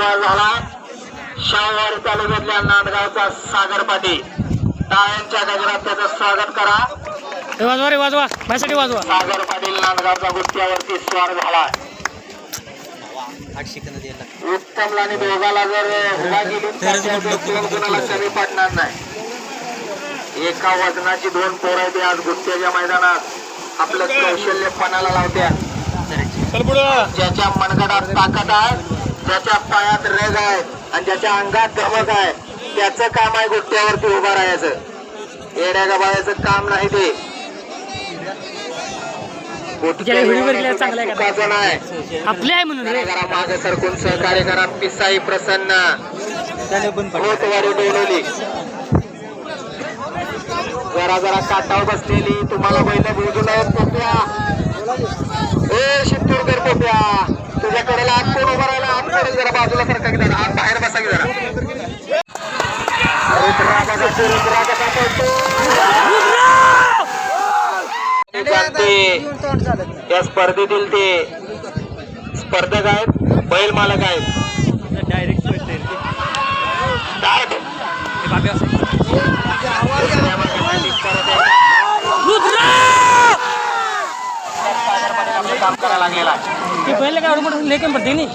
स्वार झाला. शाहवारी तालुक्यातल्या नांदगावचा सागर पाटील. टाळ्यांच्या गजरात त्याचं स्वागत करा. वाजवा रे वाजवा. माझ्यासाठी वाजवा. सागर पाटील नांदगावचा गुत्त्यावरती स्वार झाला. उत्तमला आणि दोघाला जर उभा केली तर कमी पडणार नाही. एका वजनाची दोन पोरं आहेत आज गुत्त्याच्या मैदानात. आपलं कौशल्य पणाला लावत्यात ज्याच्या मनगडात ताकद आहे ज्याच्या पायात रेग आहे आणि ज्याच्या अंगात धमक आहे त्याचं काम आहे गुत्त्यावरती उभं राहायचं. येड्या गबाळ्याचं काम नाही ते. आपले आहे म्हणून मागे सरकून सहकार्य करा. पिसाई प्रसन्न. डोलवली जरा जरा काटावर बसलेली. तुम्हाला बैल बोजू नये पोप्या ए शित्तूरकर पोप्या तुझ्याकडे आत कोण उभा राहिला आत कडे जरा बाजूला सरका की जरा आत बाहेर बसा की जरा. या स्पर्धेतील ते स्पर्धक आहेत बैल मालक आहेत. डायरेक्ट काम करायला लागलेला आहे. ते पहिले काय लेखन पडते नाही